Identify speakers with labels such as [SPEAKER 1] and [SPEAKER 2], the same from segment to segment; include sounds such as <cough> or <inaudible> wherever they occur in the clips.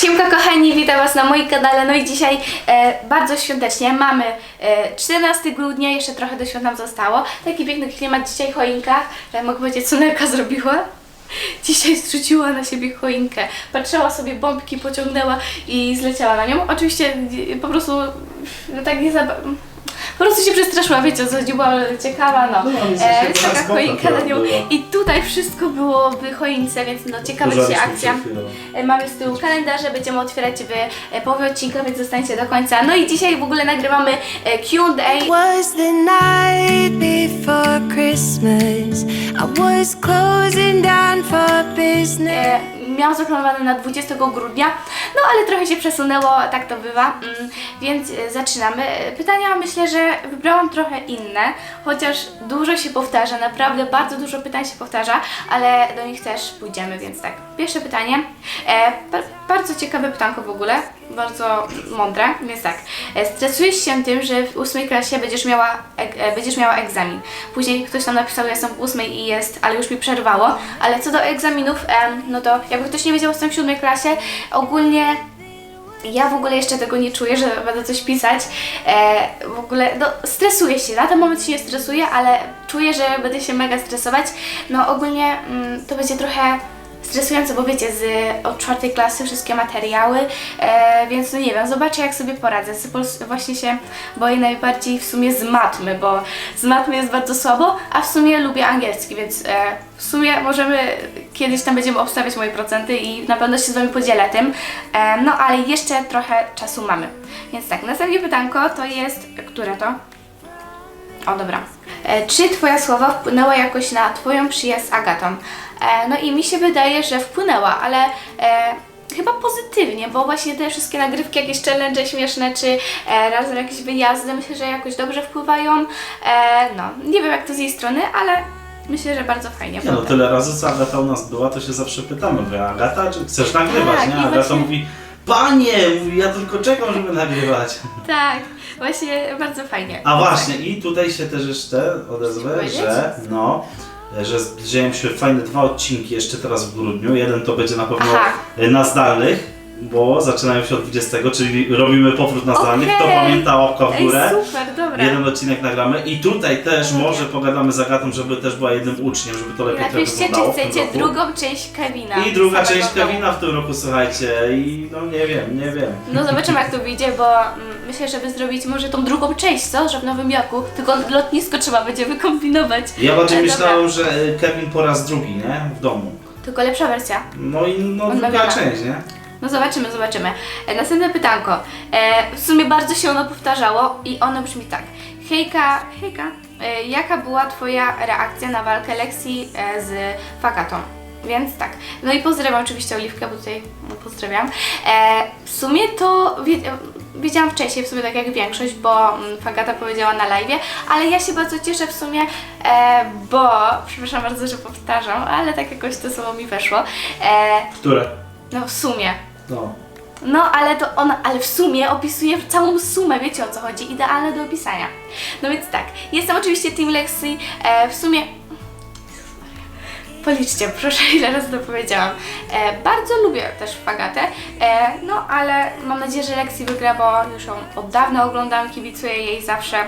[SPEAKER 1] Siemka kochani, witam Was na moim kanale. No i dzisiaj e, bardzo świątecznie mamy e, 14 grudnia, jeszcze trochę do świąt nam zostało. Taki piękny klimat dzisiaj choinka. E, mogę powiedzieć, co Nelka zrobiła? <laughs> Dzisiaj zrzuciła na siebie choinkę. Patrzyła sobie bombki, pociągnęła i zleciała na nią. Oczywiście e, po prostu no, tak nie za... Po prostu się przestraszyła, wiecie o co chodzi, była ciekawa, no.
[SPEAKER 2] No,
[SPEAKER 1] e,
[SPEAKER 2] takiego,
[SPEAKER 1] jest taka
[SPEAKER 2] teraz
[SPEAKER 1] choinka na nią.
[SPEAKER 2] była.
[SPEAKER 1] I tutaj wszystko było w choince, więc no ciekawa dzisiaj
[SPEAKER 2] Pożarliśmy
[SPEAKER 1] akcja.
[SPEAKER 2] chwilą.
[SPEAKER 1] E, Mamy z tyłu kalendarze, będziemy otwierać w e, połowie odcinka, więc zostańcie do końca. No i dzisiaj w ogóle nagrywamy e, Q&A.
[SPEAKER 3] was the night before Christmas. I was closing down for business.
[SPEAKER 1] E, Miałam zaplanowane na 20 grudnia, no ale trochę się przesunęło, tak to bywa, mm, więc e, zaczynamy. E, Pytania myślę, że wybrałam trochę inne, chociaż dużo się powtarza, naprawdę bardzo dużo pytań się powtarza, ale do nich też pójdziemy, więc tak. Pierwsze pytanie, e, ba- bardzo ciekawe pytanko w ogóle, bardzo mądre, więc tak. E, stresujesz się tym, że w ósmej klasie będziesz miała, e, będziesz miała egzamin. Później ktoś tam napisał, ja jestem w ósmej i jest, ale już mi przerwało. Ale co do egzaminów, no to jakby ktoś nie wiedział, jestem w siódmej klasie, ogólnie ja w ogóle jeszcze tego nie czuję, że będę coś pisać. E, w ogóle, no, stresuję się. Na ten moment się nie stresuję, ale czuję, że będę się mega stresować. No, ogólnie mm, to będzie trochę stresujące, bo wiecie, z, od czwartej klasy wszystkie materiały, e, więc no nie wiem, zobaczę jak sobie poradzę. Z, pols- właśnie się boję najbardziej w sumie z matmy, bo z matmy jest bardzo słabo, a w sumie lubię angielski, więc e, w sumie możemy kiedyś tam będziemy obstawiać moje procenty i na pewno się z Wami podzielę tym. E, no ale jeszcze trochę czasu mamy. Więc tak, następne pytanko to jest, które to? O, dobra. E, czy Twoja słowa wpłynęła jakoś na Twoją przyjaźń z Agatą? E, no i mi się wydaje, że wpłynęła, ale e, chyba pozytywnie, bo właśnie te wszystkie nagrywki, jakieś challenge śmieszne, czy e, razem jakieś wyjazdy, myślę, że jakoś dobrze wpływają. E, no, nie wiem jak to z jej strony, ale myślę, że bardzo fajnie.
[SPEAKER 2] Nie no, tyle razy co Agata u nas była, to się zawsze pytamy, mówię, Agata, czy chcesz nagrywać,
[SPEAKER 1] Tak,
[SPEAKER 2] nie? Agata
[SPEAKER 1] właśnie-
[SPEAKER 2] mówi, panie, ja tylko czekam, żeby nagrywać. <laughs>
[SPEAKER 1] Tak, właśnie bardzo fajnie.
[SPEAKER 2] A właśnie, i tutaj się też jeszcze odezwę, że no, że zbliżają się fajne dwa odcinki jeszcze teraz w grudniu. Jeden to będzie na pewno
[SPEAKER 1] Aha.
[SPEAKER 2] e, na zdalnych, bo zaczynają się od 20, czyli robimy powrót na zdalnych. Kto
[SPEAKER 1] Okej.
[SPEAKER 2] pamięta oko w
[SPEAKER 1] Ej,
[SPEAKER 2] górę?
[SPEAKER 1] super, dobra.
[SPEAKER 2] Jeden odcinek nagramy i tutaj też może pogadamy z Agatą, żeby też była jednym uczniem, żeby to lepiej trochę
[SPEAKER 1] Napiszcie,
[SPEAKER 2] wyglądało
[SPEAKER 1] czy
[SPEAKER 2] w tym
[SPEAKER 1] chcecie
[SPEAKER 2] roku.
[SPEAKER 1] drugą część Kevina.
[SPEAKER 2] I druga
[SPEAKER 1] samego
[SPEAKER 2] część
[SPEAKER 1] domu.
[SPEAKER 2] Kevina w tym roku, słuchajcie, i no nie wiem, nie wiem.
[SPEAKER 1] No zobaczymy jak to wyjdzie, bo mm, myślę, żeby zrobić może tą drugą część, co? Że w Nowym Jorku, tylko lotnisko trzeba będzie wykombinować.
[SPEAKER 2] Ja bardziej
[SPEAKER 1] E,
[SPEAKER 2] myślałem, że e, Kevin po raz drugi, nie? W domu.
[SPEAKER 1] Dobra, tylko lepsza wersja.
[SPEAKER 2] No i no druga część, nie?
[SPEAKER 1] No zobaczymy, zobaczymy. E, następne pytanko. E, w sumie bardzo się ono powtarzało i ono brzmi tak. Hejka, hejka, e, jaka była Twoja reakcja na walkę Lexi e, z Fagatą? Więc tak. No i pozdrawiam oczywiście Oliwkę, bo tutaj no, pozdrawiam. E, w sumie to wie, wiedziałam wcześniej, w sumie tak jak większość, bo mm, Fagata powiedziała na live, ale ja się bardzo cieszę w sumie, e, bo, przepraszam bardzo, że powtarzam, ale tak jakoś to słowo mi weszło. E,
[SPEAKER 2] Które?
[SPEAKER 1] no w sumie.
[SPEAKER 2] No.
[SPEAKER 1] No, ale to ona, ale w sumie opisuje całą sumę, wiecie o co chodzi, idealne do opisania. No więc tak, jestem oczywiście Team Lexi, e, w sumie... Policzcie, proszę, ile razy to powiedziałam. E, bardzo lubię też Fagatę, e, no ale mam nadzieję, że Lexi wygra, bo już ją od dawna oglądam, kibicuję jej zawsze.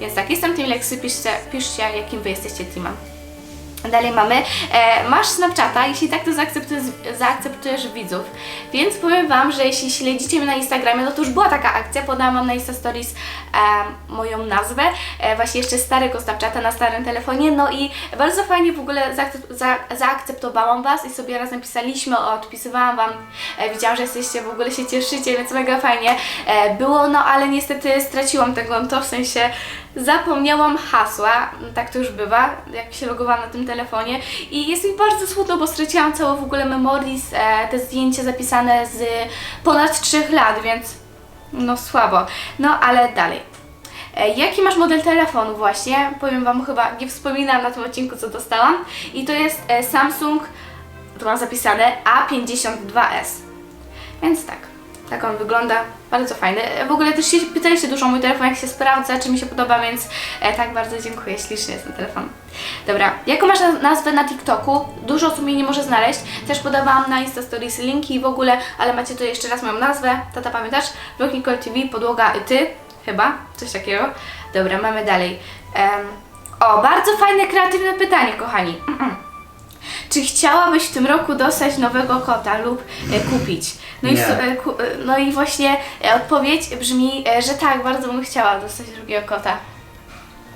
[SPEAKER 1] Więc tak, jestem Team Lexi, piszcie, piszcie jakim wy jesteście teamem. Dalej mamy, e, masz Snapchata, jeśli tak to zaakceptujesz, zaakceptujesz widzów. Więc powiem Wam, że jeśli śledzicie mnie na Instagramie, no to już była taka akcja, podałam Wam na Insta Stories e, moją nazwę, e, właśnie jeszcze starego Snapchata na starym telefonie, no i bardzo fajnie w ogóle zaakcep- za, zaakceptowałam Was i sobie razem pisaliśmy, odpisywałam Wam, e, widziałam, że jesteście, w ogóle się cieszycie, więc mega fajnie e, było, no ale niestety straciłam te konto, w sensie zapomniałam hasła, tak to już bywa, jak się logowałam na tym telefonie i jest mi bardzo smutno, bo straciłam całe w ogóle memories, te zdjęcia zapisane z ponad 3 lat, więc no słabo. No ale dalej. E, Jaki masz model telefonu właśnie? Powiem Wam chyba, nie wspominam na tym odcinku co dostałam i to jest e, Samsung, tu mam zapisane A52s. Więc tak. Tak on wygląda, bardzo fajny. W ogóle też się pytaliście dużo o mój telefon, jak się sprawdza, czy mi się podoba, więc e, tak bardzo dziękuję ślicznie za ten telefon. Dobra, jaką masz na- nazwę na TikToku? Dużo osób mnie nie może znaleźć. Też podawałam na Insta Stories linki w ogóle, ale macie tu jeszcze raz moją nazwę. Tata pamiętasz? Vlog Nicole TV, podłoga i ty, chyba, coś takiego. Dobra, mamy dalej. O, bardzo fajne, kreatywne pytanie, kochani. Czy chciałabyś w tym roku dostać nowego kota lub e, kupić? No i,
[SPEAKER 2] Nie.
[SPEAKER 1] su- e, ku, e, no i właśnie e, odpowiedź brzmi, e, że tak, bardzo bym chciała dostać drugiego kota.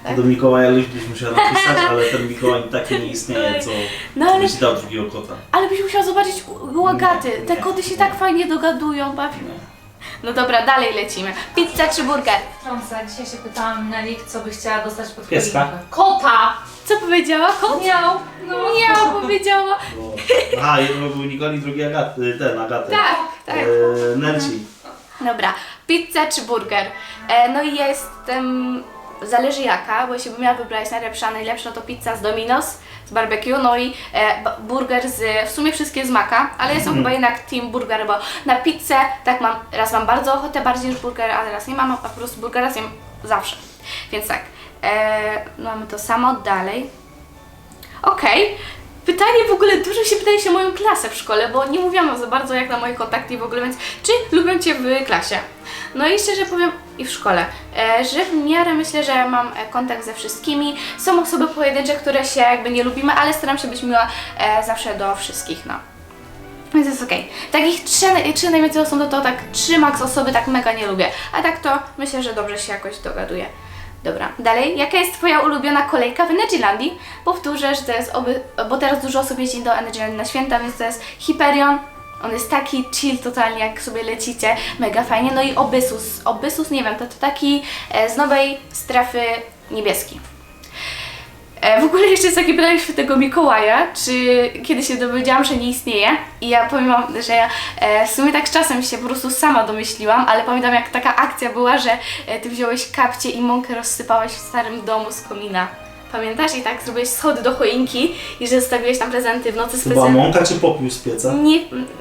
[SPEAKER 1] Tak?
[SPEAKER 2] Do Mikołaja list byś musiała napisać, <laughs> ale ten Mikołaj taki nie istnieje, co
[SPEAKER 1] No ale,
[SPEAKER 2] byś dał drugiego kota.
[SPEAKER 1] ale byś musiał zobaczyć u- u Agaty.
[SPEAKER 2] Nie,
[SPEAKER 1] Te
[SPEAKER 2] nie,
[SPEAKER 1] koty się
[SPEAKER 2] nie.
[SPEAKER 1] tak fajnie dogadują, bawią. No dobra, dalej lecimy. Pizza czy burger?
[SPEAKER 4] Wtrącę, dzisiaj się pytałam na nich, co by chciała dostać pod
[SPEAKER 2] Pieska.
[SPEAKER 4] choinkę. Kota!
[SPEAKER 1] Co powiedziała? Kot?
[SPEAKER 4] Miał! No.
[SPEAKER 1] Nie, powiedziała.
[SPEAKER 2] Bo... Aha, jeden był Nikoli, drugi Agaty, ten Agaty.
[SPEAKER 1] Tak, tak.
[SPEAKER 2] E, Nelci.
[SPEAKER 1] Dobra, pizza czy burger? E, no i jestem, zależy jaka, bo jeśli bym miała wybrać najlepsza, najlepsza to pizza z Domino's, barbecue, no i e, burger z, w sumie wszystkie z maka, ale jestem chyba jednak team burger, bo na pizzę tak mam, raz mam bardzo ochotę bardziej niż burger, a teraz nie mam, a po prostu burgera zjem zawsze. Więc tak, e, mamy to samo, dalej. Okej. Pytanie w ogóle, dużo się pytaliście o moją klasę w szkole, bo nie mówiłam za bardzo jak na moje kontakty i w ogóle, więc czy lubią Cię w klasie? No i szczerze powiem i w szkole, e, że w miarę myślę, że mam e, kontakt ze wszystkimi. Są osoby pojedyncze, które się jakby nie lubimy, ale staram się być miła e, zawsze do wszystkich, no. Więc jest okej. Takich trzy, trzy najwięcej osób, to, to tak trzy max osoby tak mega nie lubię. A tak to myślę, że dobrze się jakoś dogaduję. Dobra, dalej. Jaka jest Twoja ulubiona kolejka w Energylandii? Powtórzę, że to jest oby, bo teraz dużo osób jeździ do Energylandii na święta, więc to jest Hyperion. On jest taki chill totalnie, jak sobie lecicie. Mega fajnie. No i Obysus. Obysus, nie wiem, to, to taki e, z nowej strefy niebieski. E, W ogóle jeszcze jest takie pytanie świętego Mikołaja, czy kiedy się dowiedziałam, że nie istnieje i ja wam, że ja e, w sumie tak z czasem się po prostu sama domyśliłam, ale pamiętam jak taka akcja była, że ty wziąłeś kapcie i mąkę rozsypałeś w starym domu z komina. Pamiętasz? I tak zrobiłeś schody do choinki i że zostawiłeś tam prezenty w nocy
[SPEAKER 2] To była mąka czy popiół z pieca?
[SPEAKER 1] Nie,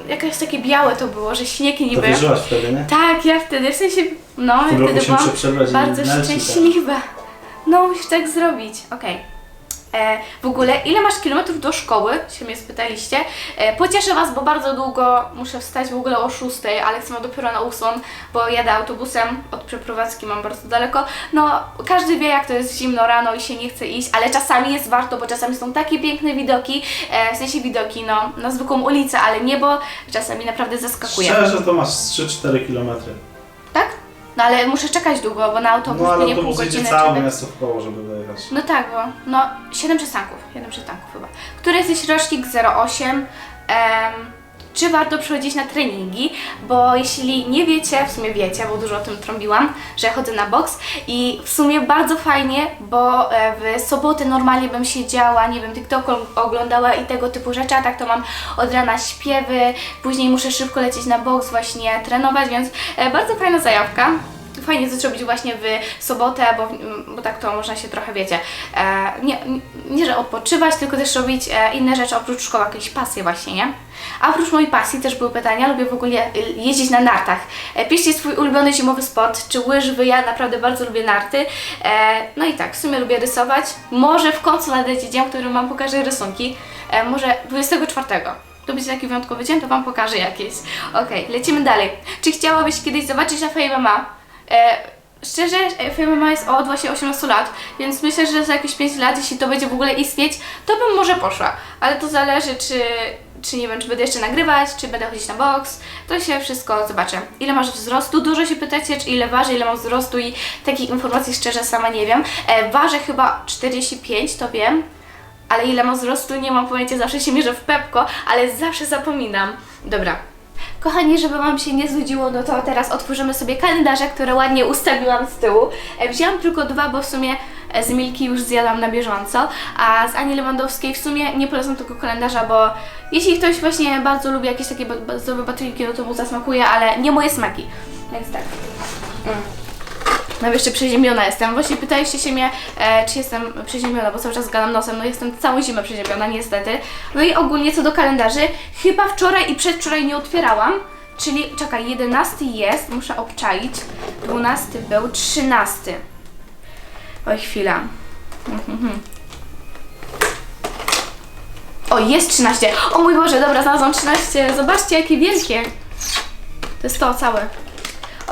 [SPEAKER 1] jakieś takie białe to było, że śnieg
[SPEAKER 2] To
[SPEAKER 1] niby.
[SPEAKER 2] wierzyłaś wtedy, nie?
[SPEAKER 1] Tak, ja wtedy, w sensie, no,
[SPEAKER 2] W tym
[SPEAKER 1] ja
[SPEAKER 2] roku
[SPEAKER 1] wtedy
[SPEAKER 2] się muszę
[SPEAKER 1] byłam
[SPEAKER 2] przebrać i
[SPEAKER 1] bardzo
[SPEAKER 2] tak.
[SPEAKER 1] szczęśliwa. No, musisz tak zrobić. Okej. E, W ogóle, ile masz kilometrów do szkoły? Się mnie spytaliście. E, pocieszę Was, bo bardzo długo muszę wstać w ogóle o 6, ale chcę dopiero na 8, bo jadę autobusem od przeprowadzki, mam bardzo daleko. No, każdy wie, jak to jest zimno rano i się nie chce iść, ale czasami jest warto, bo czasami są takie piękne widoki, e, w sensie widoki, no, na zwykłą ulicę, ale niebo czasami naprawdę zaskakuje.
[SPEAKER 2] Szczerze to masz 3-4 kilometry.
[SPEAKER 1] No ale muszę czekać długo, bo na autobus
[SPEAKER 2] No ale
[SPEAKER 1] nie pół
[SPEAKER 2] autobus jedzie
[SPEAKER 1] godziny.
[SPEAKER 2] całe miasto w koło, żeby dojechać.
[SPEAKER 1] No tak, bo no 7 przystanków, 7 przystanków chyba. Który jesteś rocznik 08? Em, czy warto przychodzić na treningi? Bo jeśli nie wiecie, w sumie wiecie, bo dużo o tym trąbiłam, że chodzę na boks i w sumie bardzo fajnie, bo e, w soboty normalnie bym siedziała, nie wiem, TikTok oglądała i tego typu rzeczy, a tak to mam od rana śpiewy, później muszę szybko lecieć na boks, właśnie trenować, więc e, bardzo fajna zajawka fajnie to zrobić właśnie w sobotę, bo, bo tak to można się trochę, wiecie, e, nie, nie, że odpoczywać, tylko też robić e, inne rzeczy oprócz szkoły, jakieś pasje właśnie, nie? A oprócz mojej pasji też były pytania, lubię w ogóle e, jeździć na nartach. E, piszcie swój ulubiony zimowy sport, czy łyżwy, ja naprawdę bardzo lubię narty. No i tak, w sumie lubię rysować. Może w końcu nadejdzie dzień, w którym Wam pokażę rysunki. Może 24. To będzie taki wyjątkowy dzień, to Wam pokażę jakieś. Okej, lecimy dalej. Czy chciałabyś kiedyś zobaczyć MMA? E, szczerze, e, Fame MMA jest od właśnie 18 lat, więc myślę, że za jakieś 5 lat, jeśli to będzie w ogóle istnieć, to bym może poszła. Ale to zależy, czy, czy nie wiem, czy będę jeszcze nagrywać, czy będę chodzić na boks. To się wszystko zobaczę. Ile masz wzrostu? Dużo się pytacie, czy ile ważę, ile mam wzrostu i takich informacji szczerze sama nie wiem. E, ważę chyba 45, to wiem. Ale ile mam wzrostu, nie mam pojęcia, zawsze się mierzę w pepko, ale zawsze zapominam. Dobra. Kochani, żeby Wam się nie znudziło, no to teraz otworzymy sobie kalendarze, które ładnie ustawiłam z tyłu. E, Wzięłam tylko dwa, bo w sumie e, z Milki już zjadłam na bieżąco, a z Ani Lewandowskiej w sumie nie polecam tego kalendarza, bo jeśli ktoś właśnie bardzo lubi jakieś takie zdrowe batryki, no to mu zasmakuje, ale nie moje smaki. Więc tak. Mm. No jeszcze przeziębiona jestem. Właśnie pytaliście się mnie, e, czy jestem przeziębiona, bo cały czas gadam nosem. No jestem całą zimę przeziębiona, niestety. No i ogólnie co do kalendarzy, chyba wczoraj i przedwczoraj nie otwierałam, Czyli, czekaj, 11 jest, muszę obczaić. 12 był, 13. Oj, chwila. Mhm. O, jest 13. O mój Boże, dobra, znalazłam 13. Zobaczcie, jakie wielkie. To jest to całe.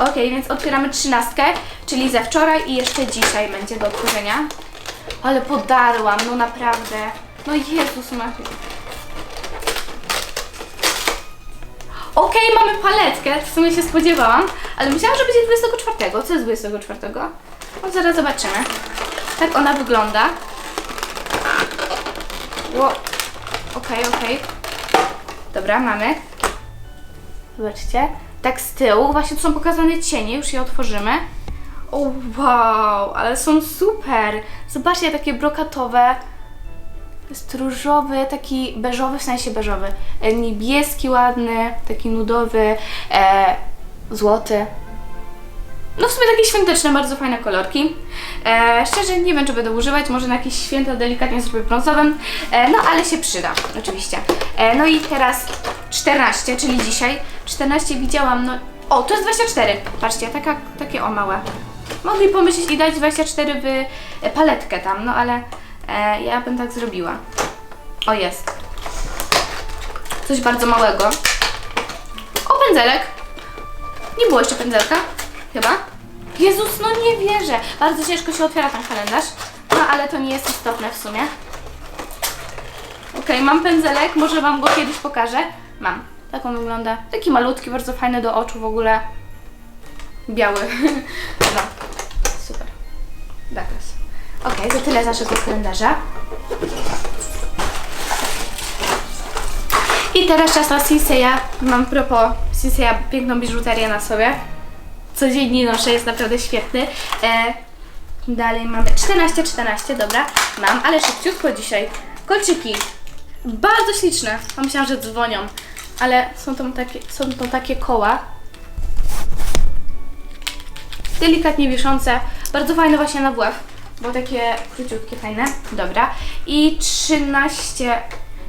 [SPEAKER 1] Ok, więc otwieramy 13, czyli ze wczoraj i jeszcze dzisiaj będzie do otworzenia. Ale podarłam, no naprawdę. No Jezus Maria. Okej, mamy paletkę, w sumie się spodziewałam, ale myślałam, że będzie 24. Co jest 24? No zaraz zobaczymy. Tak ona wygląda. Ło. Okej, okej. Dobra, mamy. Zobaczcie. Tak z tyłu, właśnie tu są pokazane cienie, już je otworzymy. O wow, ale są super. Zobaczcie, takie brokatowe. Jest różowy, taki beżowy, w sensie beżowy. E, niebieski ładny, taki nudowy, e, złoty. No w sumie takie świąteczne, bardzo fajne kolorki. E, szczerze nie wiem, czy będę używać, może na jakieś święta delikatnie zrobię brązowym, e, no ale się przyda, oczywiście. E, no i teraz 14, czyli dzisiaj. 14 widziałam, no... O, to jest 24, patrzcie, taka, takie o małe. Mogli pomyśleć i dać 24 w e, paletkę tam, no ale e, ja bym tak zrobiła. O, jest. Coś bardzo małego. O, pędzelek. Nie było jeszcze pędzelka? Chyba? Jezus, no nie wierzę. Bardzo ciężko się otwiera ten kalendarz. No ale to nie jest istotne w sumie. Okej, mam pędzelek, może Wam go kiedyś pokażę. Mam. Tak on wygląda. Taki malutki, bardzo fajny do oczu w ogóle. Biały. <laughs> no. Super. Douglas. Okej, to tyle z naszego kalendarza. I teraz czas na Sinseya. Mam propos Sinseya piękną biżuterię na sobie. Codziennie noszę, jest naprawdę świetny. E, dalej mamy 14, 14, dobra. Mam, ale szybciutko dzisiaj. Kolczyki. Bardzo śliczne. Pomyślałam, że dzwonią. Ale są to takie, są to takie koła. Delikatnie wiszące. Bardzo fajne właśnie na WF. Bo takie króciutkie, fajne. Dobra. I 13.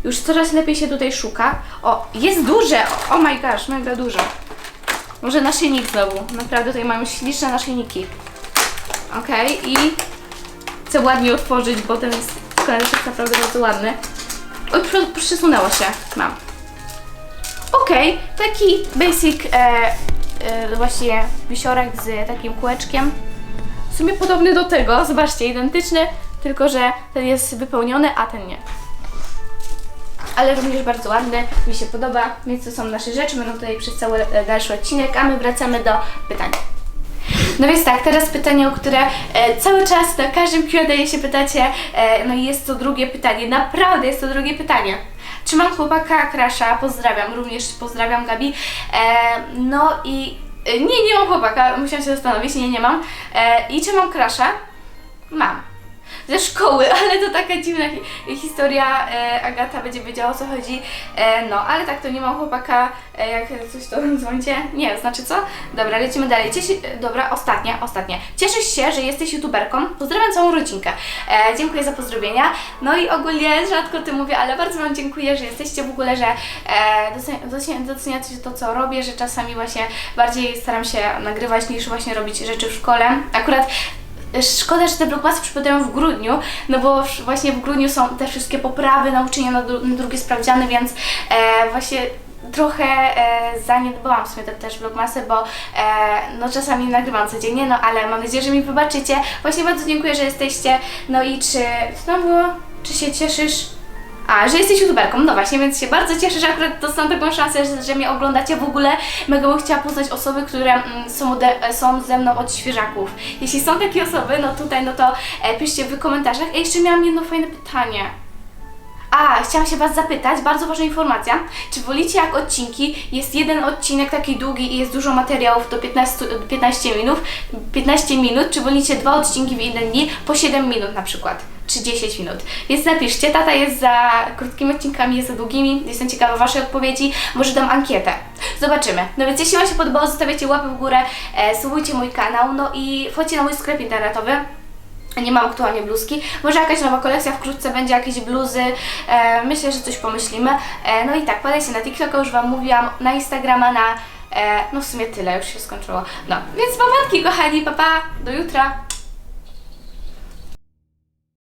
[SPEAKER 1] Już coraz lepiej się tutaj szuka. O, jest duże! Oh my gosh, mega dużo. Może naszyjnik znowu. Naprawdę tutaj mają śliczne naszyjniki. Okej, i chcę ładnie otworzyć, bo ten jest- naprawdę bardzo ładny. Oj, przysunęło się. Mam. Okej, taki basic e, e, właśnie wisiorek z takim kółeczkiem. W sumie podobny do tego, <laughs> zobaczcie, identyczny, tylko że ten jest wypełniony, a ten nie. Ale również bardzo ładny, mi się podoba, więc to są nasze rzeczy, będą tutaj przez cały e, dalszy odcinek, a my wracamy do pytań. No więc tak, teraz pytanie, o które e, cały czas na każdym Q&A się pytacie, e, no i jest to drugie pytanie, naprawdę jest to drugie pytanie. Czy mam chłopaka, Krasza, pozdrawiam, również pozdrawiam Gabi. E, no i e, nie, nie mam chłopaka, musiałam się zastanowić, nie, nie mam. E, I czy mam Krasza? Mam. Ze szkoły, <laughs> ale to taka dziwna hi- historia. E, Agata będzie wiedziała o co chodzi. E, no, ale tak to nie mam chłopaka. E, jak coś to <laughs> dzwońcie. Nie, znaczy co? Dobra, lecimy dalej. Cieszy, dobra, ostatnia, ostatnia. Cieszysz się, że jesteś youtuberką. Pozdrawiam całą rodzinkę. E, dziękuję za pozdrowienia. No i ogólnie rzadko ty mówię, ale bardzo Wam dziękuję, że jesteście w ogóle, że e, docen- docen- doceniacie to, co robię, że czasami właśnie bardziej staram się nagrywać niż właśnie robić rzeczy w szkole. Akurat Szkoda, że te blogmasy przypadają w grudniu, no bo właśnie w grudniu są te wszystkie poprawy, nauczenia na, dru- na drugie sprawdziany, więc e, właśnie trochę e, zaniedbałam w sumie te też vlogmasy, bo e, no czasami nagrywam codziennie, no ale mam nadzieję, że mi wybaczycie. Właśnie bardzo dziękuję, że jesteście. No i czy, co tam było? Czy się cieszysz? A, że jesteś youtuberką, no właśnie, więc się bardzo cieszę, że akurat dostałam taką szansę, że, że mnie oglądacie w ogóle. Mega bym chciała poznać osoby, które mm, są, są ze mną od świeżaków. Jeśli są takie osoby, no tutaj, no to e, piszcie w komentarzach. A jeszcze miałam jedno fajne pytanie. A, chciałam się Was zapytać, bardzo ważna informacja. Czy wolicie jak odcinki, jest jeden odcinek taki długi i jest dużo materiałów do 15, 15 minut, 15 minut, czy wolicie dwa odcinki w jeden dni po 7 minut na przykład, czy 10 minut. Więc napiszcie, tata jest za krótkimi odcinkami, jest za długimi, jestem ciekawa Waszej odpowiedzi, może dam ankietę. Zobaczymy. No więc jeśli Wam się podobało, zostawiacie łapy w górę, e, subujcie mój kanał, no i wchodźcie na mój sklep internetowy. Nie mam aktualnie bluzki. Może jakaś nowa kolekcja, wkrótce będzie jakieś bluzy. E, myślę, że coś pomyślimy. E, no i tak, podajcie na TikToka, już Wam mówiłam, na Instagrama, na E, no w sumie tyle, już się skończyło. No, więc pomadki kochani, papa, do jutra.